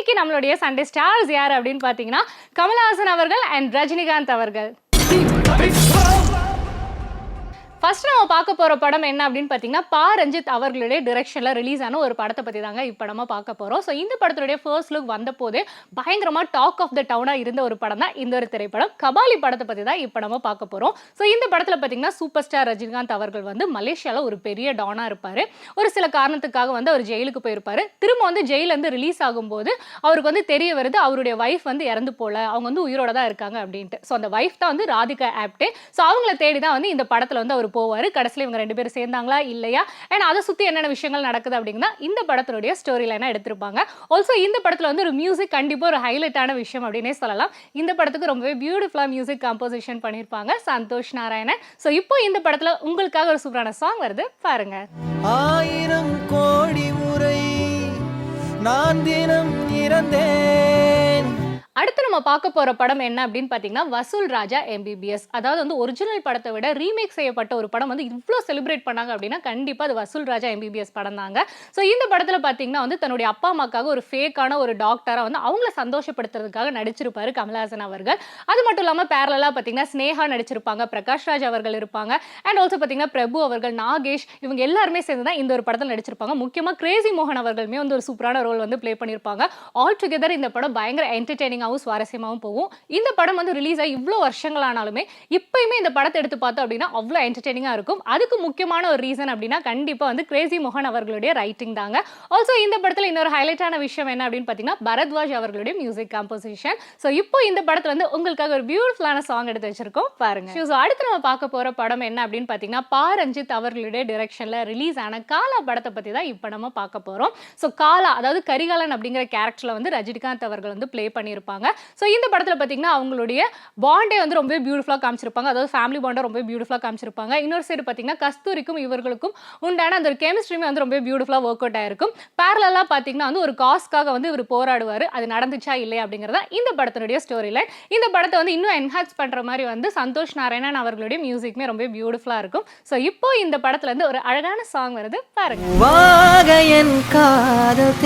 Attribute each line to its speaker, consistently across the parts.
Speaker 1: இன்னைக்கு நம்மளுடைய Sunday stars யார் அப்படின்னு பார்த்தீங்கன்னா கமல்ஹாசன் அவர்கள் அண்ட் ரஜினிகாந்த் அவர்கள். ஃபர்ஸ்ட் நம்ம பார்க்க போகிற படம் என்ன அப்படின்னு பார்த்தீங்கன்னா பா ரஞ்சித் அவர்களுடைய டிரெக்ஷனில் ரிலீஸ் ஆன ஒரு படத்தை பற்றி தாங்க இப்போ நம்ம பார்க்க போகிறோம் ஸோ இந்த படத்துடைய ஃபர்ஸ்ட் லுக் வந்த போதே பயங்கரமாக டாக் ஆஃப் த டவுனாக இருந்த ஒரு படம் தான் இந்த ஒரு திரைப்படம். கபாலி படத்தை பற்றி தான் இப்போ நம்ம பார்க்க போகிறோம் ஸோ இந்த படத்தில் பார்த்தீங்கன்னா சூப்பர் ஸ்டார் ரஜினிகாந்த் அவர்கள் வந்து மலேசியாவில் ஒரு பெரிய டானாக இருப்பார். ஒரு சில காரணத்துக்காக வந்து அவர் ஜெயிலுக்கு போயிருப்பார். திரும்ப வந்து ஜெயிலேருந்து ரிலீஸ் ஆகும்போது அவருக்கு வந்து தெரிய வருது அவருடைய ஒய்ஃப் வந்து இறந்து போல அவங்க வந்து உயிரோட தான் இருக்காங்க அப்படின்ட்டு. ஸோ அந்த ஒய்ஃப் தான் வந்து ராதிகா ஆப்டே ஸோ அவங்கள தேடி தான் வந்து இந்த படத்தில் வந்து அவர் போவார். கடைசியில் இவங்க ரெண்டு பேரும் சேர்ந்தாங்களா இல்லையா? அண்ட் அதை சுற்றி என்னென்ன விஷயங்கள் நடக்குது அப்படின்னா இந்த படத்தினுடைய ஸ்டோரி லைனாக எடுத்திருப்பாங்க. ஆல்சோ இந்த படத்தில் வந்து ஒரு மியூசிக் கண்டிப்பாக ஒரு ஹைலைட்டான விஷயம் அப்படின்னே சொல்லலாம். இந்த படத்துக்கு ரொம்பவே பியூட்டிஃபுல்லாக மியூசிக் கம்போசிஷன் பண்ணியிருப்பாங்க சந்தோஷ் நாராயணன். ஸோ இப்போ இந்த படத்தில் உங்களுக்காக ஒரு சூப்பரான சாங் வருது. பாருங்க.
Speaker 2: ஆயிரம் கோடி முறை நான் தினம் இறந்தேன்.
Speaker 1: அடுத்து நம்ம பார்க்க போகிற படம் என்ன அப்படின்னு பார்த்தீங்கன்னா வசூல் ராஜா எம்பிபிஎஸ் அதாவது வந்து ஒரிஜினல் படத்தை விட ரீமேக் செய்யப்பட்ட ஒரு படம் வந்து இவ்வளோ செலிப்ரேட் பண்ணாங்க அப்படின்னா கண்டிப்பாக அது வசூல் ராஜா எம்பிபிஎஸ் படம் தாங்க. ஸோ இந்த படத்தில் பார்த்தீங்கன்னா வந்து தன்னுடைய அப்பா அம்மாக்காக ஒரு ஃபேக்கான ஒரு டாக்டராக வந்து அவங்கள சந்தோஷப்படுத்துறதுக்காக நடிச்சிருப்பாரு கமல்ஹாசன் அவர்கள். அது மட்டும் இல்லாமல் பேரலாக பார்த்தீங்கன்னா ஸ்னேகா நடிச்சிருப்பாங்க பிரகாஷ் ராஜ் அவர்கள் இருப்பாங்க அண்ட் ஆல்சோ பார்த்தீங்கன்னா பிரபு அவர்கள் நாகேஷ் இவங்க எல்லாருமே சேர்ந்து தான் இந்த ஒரு படத்தில் நடிச்சிருப்பாங்க. முக்கியமாக கிரேசி மோகன் அவர்களுமே வந்து ஒரு சூப்பரான ரோல் வந்து ப்ளே பண்ணியிருப்பாங்க. ஆல் டுகெதர் இந்த படம் பயங்கர என்டர்டெய்னிங்காகவும் சுவாரஸ்யமாகவும் போகும். இந்த படம் வந்து ரிலீஸ் ஆகி இவ்வளோ வருஷங்கள் ஆனாலுமே இப்பயுமே இந்த படத்தை எடுத்து பார்த்தோம் அப்படின்னா அவ்வளோ என்டர்டெய்னிங்காக இருக்கும். அதுக்கு முக்கியமான ஒரு ரீசன் அப்படின்னா கண்டிப்பாக வந்து கிரேசி மோகன் அவர்களுடைய ரைட்டிங் தாங்க. ஆல்சோ இந்த படத்தில் இன்னொரு ஹைலைட்டான விஷயம் என்ன அப்படின்னு பார்த்தீங்கன்னா பரத்வாஜ் அவர்களுடைய மியூசிக் கம்போசிஷன் ஸோ இப்போ இந்த படத்தில் வந்து உங்களுக்காக ஒரு பியூட்டிஃபுல்லான சாங் எடுத்து வச்சிருக்கோம். பாருங்க. ஸோ அடுத்து நம்ம பார்க்க போகிற படம் என்ன அப்படின்னு பார்த்தீங்கன்னா பா ரஞ்சித் அவர்களுடைய டிரெக்ஷனில் ரிலீஸ் ஆன காலா படத்தை பற்றி தான் இப்போ நம்ம பார்க்க போகிறோம் ஸோ காலா அதாவது கரிகாலன் அப்படிங்கிற கேரக்டரில் வந்து ரஜினிகாந்த் அவர்கள் வந்து ப்ளே பண்ணியிருப்பாங்க. ஸோ இந்த படத்தில் பார்த்தீங்கன்னா அவங்களுடைய பாண்டே வந்து ரொம்ப பியூட்டிஃபுல்லாக காமிச்சிருப்பாங்க. அதாவது ஃபேமிலி பாண்டை ரொம்ப பியூட்டிஃபுல்லாக காமிச்சிருப்பாங்க. இன்னொரு சைடு பார்த்தீங்கன்னா கஸ்தூரிக்கும் இவர்களுக்கும் உண்டான அந்த ஒரு கெமிஸ்ட்ரியுமே வந்து ரொம்ப பியூட்டிஃபுல்லாக ஒர்க் அவுட் ஆயிருக்கும். பேரலாக பார்த்தீங்கன்னா வந்து ஒரு காஸ்க்காக வந்து இவர் போராடுவார். அது நடந்துச்சா இல்லையா அப்படிங்கிறத இந்த படத்தினுடைய ஸ்டோரி லைன் இந்த படத்தை வந்து இன்னும் என்ஹான்ஸ் பண்ணுற மாதிரி வந்து சந்தோஷ் நாராயணன் அவர்களுடைய மியூசிக்மே ரொம்ப பியூட்டிஃபுல்லாக இருக்கும். ஸோ இப்போ இந்த படத்துல இருந்து ஒரு அழகான சாங் வருது. பாருங்க.
Speaker 2: வாக என் காதல்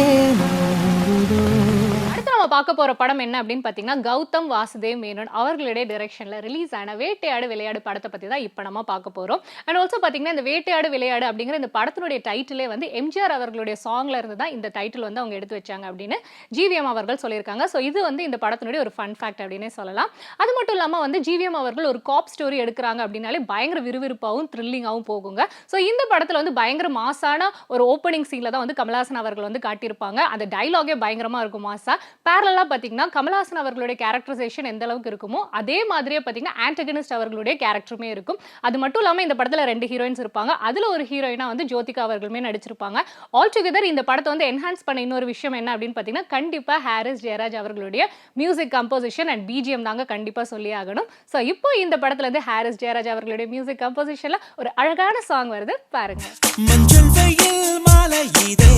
Speaker 1: நம்ம பார்க்க போற படம் என்ன அப்படின்னு பார்த்தீங்கன்னா கௌதம் வாசுதேவ் மேனன் அவர்களுடைய டைரக்ஷனில் ரிலீஸ் ஆன வேட்டையாடு விளையாடு படத்தை பற்றி தான் இப்போ நம்ம பார்க்க போகிறோம் அண்ட் ஆல்சோ பார்த்தீங்கன்னா இந்த வேட்டையாடு விளையாடு அப்படிங்கிற இந்த படத்தினுடைய டைட்டிலே வந்து எம்ஜிஆர் அவர்களுடைய சாங்ல இருந்து தான் இந்த டைட்டில் வந்து அவங்க எடுத்து வச்சாங்க அப்படின்னு ஜிவிஎம் அவர்கள் சொல்லியிருக்காங்க. ஸோ இது வந்து இந்த படத்தினுடைய ஒரு ஃபன் ஃபேக்ட் அப்படின்னே சொல்லலாம். அது மட்டும் இல்லாமல் வந்து ஜிவிஎம் அவர்கள் ஒரு காப் ஸ்டோரி எடுக்கிறாங்க அப்படின்னாலே பயங்கர விறுவிறுப்பாகவும் த்ரில்லிங்காகவும் போகுங்க. ஸோ இந்த படத்தில் வந்து பயங்கர மாசான ஒரு ஓப்பனிங் சீனில் தான் வந்து கமலாசன் அவர்கள் வந்து காட்டியிருப்பாங்க. அந்த டைலாகே பயங்கரமாக இருக்கும் மாசா. பேரலாக பார்த்தீங்கன்னா கமல்ஹாசன் அவர்களுடைய கேரக்டரைசேஷன் எந்த அளவுக்கு இருக்குமோ அதே மாதிரியே பார்த்தீங்கன்னா ஆண்டகனிஸ்ட் அவர்களுடைய கேரக்டருமே இருக்கும். அது மட்டும் இல்லாமல் இந்த படத்தில் ரெண்டு ஹீரோயின்ஸ் இருப்பாங்க. அதில் ஒரு ஹீரோயினா வந்து ஜோதிகா அவர்களுமே நடிச்சிருப்பாங்க. ஆல் டுகெதர் இந்த படத்தை வந்து என்ஹான்ஸ் பண்ண இன்னொரு விஷயம் என்ன அப்படின்னு பார்த்தீங்கன்னா கண்டிப்பாக ஹாரிஸ் ஜெயராஜ் அவர்களுடைய மியூசிக் கம்போசிஷன் அண்ட் பிஜிஎம் தாங்க கண்டிப்பாக சொல்லி ஆகணும். ஸோ இப்போ இந்த படத்துல இருந்து ஹாரிஸ் ஜெயராஜ் அவர்களுடைய மியூசிக் கம்போசிஷன்ல ஒரு அழகான சாங் வருது. பாருங்க.
Speaker 2: மஞ்சள் வெயில் மாலை இதே.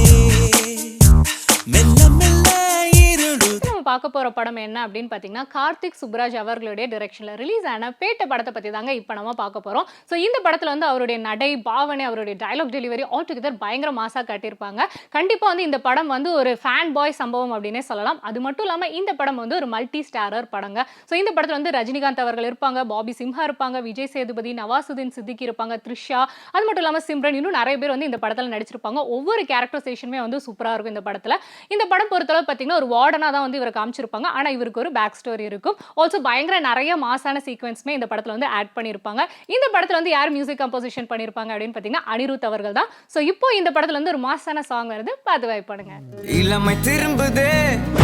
Speaker 1: பார்க்க போகிற படம் என்ன அப்படின்னு பார்த்தீங்கன்னா கார்த்திக் சுப்ராஜ் அவர்களுடைய டிரெக்ஷனில் ரிலீஸ் ஆன பேட்ட படத்தை பற்றி தாங்க இப்போ நம்ம பார்க்க போகிறோம் ஸோ இந்த படத்தில் வந்து அவருடைய நடை பாவனை அவருடைய டயலாக் டெலிவரி ஆல் டுகெதர் பயங்கர மாசாக காட்டியிருப்பாங்க. கண்டிப்பாக வந்து இந்த படம் வந்து ஒரு ஃபேன் பாய் சம்பவம் அப்படின்னே சொல்லலாம். அது மட்டும் இல்லாமல் இந்த படம் வந்து ஒரு மல்டி ஸ்டாரர் படங்க. ஸோ இந்த படத்தில் வந்து ரஜினிகாந்த் அவர்கள் இருப்பாங்க பாபி சிம்ஹா இருப்பாங்க விஜய் சேதுபதி நவாசுதீன் சித்திகி இருப்பாங்க த்ரிஷா. அது மட்டும் இல்லாமல் சிம்ரன் இன்னும் நிறைய பேர் வந்து இந்த படத்தில் நடிச்சிருப்பாங்க. ஒவ்வொரு கேரக்டரைசேஷனுமே வந்து சூப்பராக இருக்கும் இந்த படத்தில். இந்த படம் பொறுத்தளவு பார்த்தீங்கன்னா ஒரு வார்டனாக தான் வந்து இவர் காமிச்சிருப்பாங்க. ஆனா இவருக்கு ஒரு பேக் ஸ்டோரி இருக்கும். ஆல்சோ பயங்கர நிறைய மாசான சீக்வன்ஸ்மே இந்த படத்துல வந்து ஆட் பண்ணியிருப்பாங்க இந்த படத்துல வந்து யார் மியூசிக் கம்போசிஷன் பண்ணியிருப்பாங்க அப்படின்னு பார்த்தீங்கன்னா அனிருத் அவர்கள் தான். ஸோ இப்போ இந்த படத்துல வந்து ஒரு மாசான சாங் வருது. பார்த்து வாய்ப்பாடுங்க
Speaker 2: இளமை திரும்புதே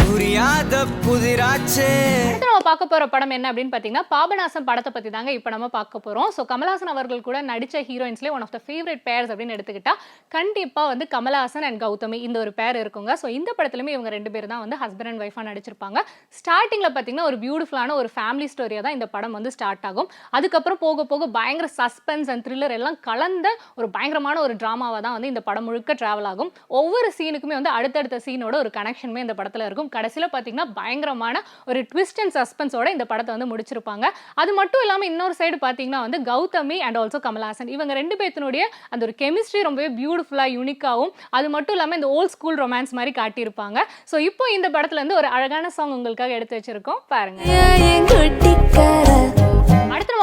Speaker 2: புரியாத புதிராச்சே.
Speaker 1: நம்ம பார்க்க போற படம் என்ன அப்படின்னு பார்த்தீங்கன்னா பாபநாசம் படத்தை பத்தி தாங்க இப்போ நம்ம பார்க்க போறோம். ஸோ கமலஹாசன் அவர்கள் கூட நடிச்ச ஹீரோயின்ஸ்லேயே one of the favourite pairs அப்படின்னு எடுத்துக்கிட்டா கண்டிப்பா வந்து கமலஹாசன் அண்ட் கௌதமி இந்த ஒரு பேர் இருக்குங்க. ஸோ இந்த படத்துலயுமே இவங்க ரெண்டு பேர் தான் வந்து ஹஸ்பண்ட் அண்ட் ஒய்ஃபாக வச்சிருப்பாங்க. ஸ்டார்டிங்ல பார்த்தீங்கன்னா ஒரு பியூட்டிஃபுல்லான ஒரு ஃபேமிலி ஸ்டோரியாக தான் இந்த படம் வந்து ஸ்டார்ட் ஆகும். அதுக்கப்புறம் போக போக பயங்கர சஸ்பென்ஸ் அண்ட் த்ரில்லர் எல்லாம் கலந்த ஒரு பயங்கரமான ஒரு ட்ராமாவாக தான் வந்து இந்த படம் முழுக்க டிராவல் ஆகும். ஒவ்வொரு சீனுக்குமே வந்து அடுத்தடுத்த சீனோட ஒரு கனெக்ஷனுமே இந்த படத்துல இருக்கும். கடைசியில் பார்த்தீங்கன்னா பயங்கரமான ஒரு ட்விஸ்ட் அண்ட் சஸ்பென்ஸோட இந்த படத்தை வந்து முடிச்சிருப்பாங்க. அது மட்டும் இல்லாமல் இன்னொரு சைடு பார்த்தீங்கன்னா வந்து கௌதமி அண்ட் ஆல்சோ கமல்ஹாசன் இவங்க ரெண்டு பேர்த்தினுடைய அந்த ஒரு கெமிஸ்ட்ரி ரொம்பவே பியூட்டிஃபுல்லாக யூனிக்காகவும் அது மட்டும் இல்லாமல் இந்த ஓல்ட் ஸ்கூல் ரொமான்ஸ் மாதிரி காட்டியிருப்பாங்க. ஸோ இப்போ இந்த படத்துல இருந்து ஒரு அழகான சாங் உங்களுக்காக எடுத்து வச்சிருக்கோம். பாருங்க.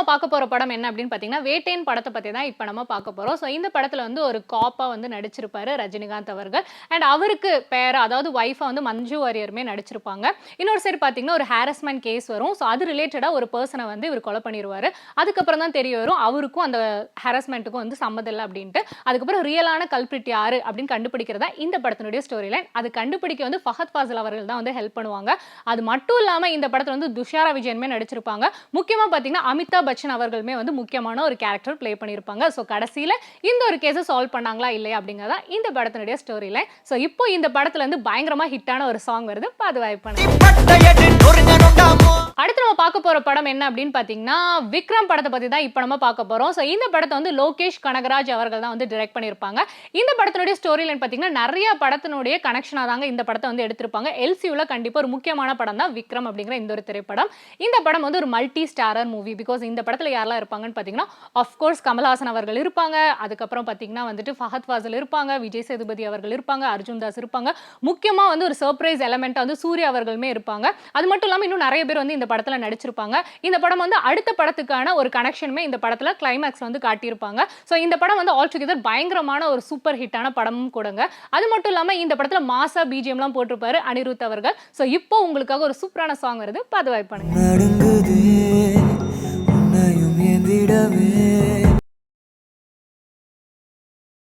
Speaker 1: நம்ம பார்க்க போகிற படம் என்ன அப்படின்னு பார்த்தீங்கன்னா வேட்டையின் படத்தை பற்றி தான் இப்போ நம்ம பார்க்க போகிறோம் ஸோ இந்த படத்தில் வந்து ஒரு காப்பாக வந்து நடிச்சிருப்பாரு ரஜினிகாந்த் அவர்கள். அண்ட் அவருக்கு பேர அதாவது ஒய்ஃபா வந்து மஞ்சு வாரியருமே நடிச்சிருப்பாங்க. இன்னொரு சைடு பார்த்தீங்கன்னா ஒரு ஹாரஸ்மெண்ட் கேஸ் வரும். ஸோ அது ரிலேட்டடாக ஒரு பர்சனை வந்து இவர் கொலை பண்ணிடுவாரு அதுக்கப்புறம் தான் தெரிய வரும் அவருக்கும் அந்த ஹாரஸ்மெண்ட்டுக்கும் வந்து சம்மதம் இல்லை அப்படின்ட்டு. அதுக்கப்புறம் ரியலான கல்பிரிட் யார் அப்படின்னு கண்டுபிடிக்கிறதா இந்த படத்தினுடைய ஸ்டோரி லைன் அது கண்டுபிடிக்க வந்து ஃபஹத் ஃபாசில் அவர்கள் தான் வந்து ஹெல்ப் பண்ணுவாங்க. அது மட்டும் இல்லாமல் இந்த படத்தில் வந்து துஷாரா விஜயனுமே நடிச்சிருப்பாங்க. முக்கியமாக பார்த்தீங்கன்னா அமிதாப் பச்சன் அவர்களுமே வந்து முக்கியமான ஒரு கேரக்டர் ப்ளே பண்ணியிருப்பாங்க. ஸோ கடைசியில் இந்த ஒரு கேஸை சால்வ் பண்ணாங்களா இல்லையா அப்படிங்கிறதா இந்த படத்தினுடைய ஸ்டோரி லைன் ஸோ இப்போ இந்த படத்துல இருந்து பயங்கரமாக ஹிட்டான ஒரு சாங் வருது.
Speaker 2: பாதுகாப்பு
Speaker 1: அடுத்து நம்ம பார்க்க போகிற படம் என்ன அப்படின்னு பார்த்தீங்கன்னா விக்ரம் படத்தை பற்றி தான் இப்போ நம்ம பார்க்க போகிறோம் ஸோ இந்த படத்தை வந்து லோகேஷ் கனகராஜ் அவர்கள் தான் வந்து டிரெக்ட் பண்ணியிருப்பாங்க. இந்த படத்தினுடைய ஸ்டோரி லைன் பார்த்தீங்கன்னா நிறைய படத்தினுடைய கனெக்ஷனாக தாங்க இந்த படத்தை வந்து எடுத்திருப்பாங்க. எல்சியூவில் கண்டிப்பாக ஒரு முக்கியமான படம் தான் விக்ரம் அப்படிங்கிற இந்த ஒரு திரைப்படம். இந்த படம் வந்து ஒரு மல்டி ஸ்டாரர் மூவி பிகாஸ் இந்த படத்தில் யாரெல்லாம் இருப்பாங்கன்னு பார்த்தீங்கன்னா அஃப்கோர்ஸ் கமல்ஹாசன் அவர்கள் இருப்பாங்க. அதுக்கப்புறம் பார்த்தீங்கன்னா வந்துட்டு ஃபஹத் ஃபாசில் இருப்பாங்க விஜய் சேதுபதி அவர்கள் இருப்பாங்க அர்ஜுன் தாஸ் இருப்பாங்க. முக்கியமாக வந்து ஒரு சர்ப்ரைஸ் எலமெண்ட்டாக வந்து சூர்யா அவர்களுமே இருப்பாங்க. அது மட்டும் இல்லாமல் இன்னும் நிறைய பேர் வந்து இந்த படத்தில் நடிச்சிருப்பாங்க. இந்த படம் வந்து அடுத்த படத்துக்கான ஒரு கனெக்ஷனுமே இந்த படத்தில் கிளைமேக்ஸ் வந்து காட்டியிருப்பாங்க. ஸோ இந்த படம் வந்து ஆல் டுகெதர் பயங்கரமான ஒரு சூப்பர் ஹிட்டான படமும் கூடங்க. அது மட்டும் இல்லாமல் இந்த படத்தில் மாசா பிஜிஎம்லாம் போட்டிருப்பாரு அனிருத் அவர்கள். ஸோ இப்போ உங்களுக்காக ஒரு சூப்பரான சாங் வருது. பண்ணுங்க.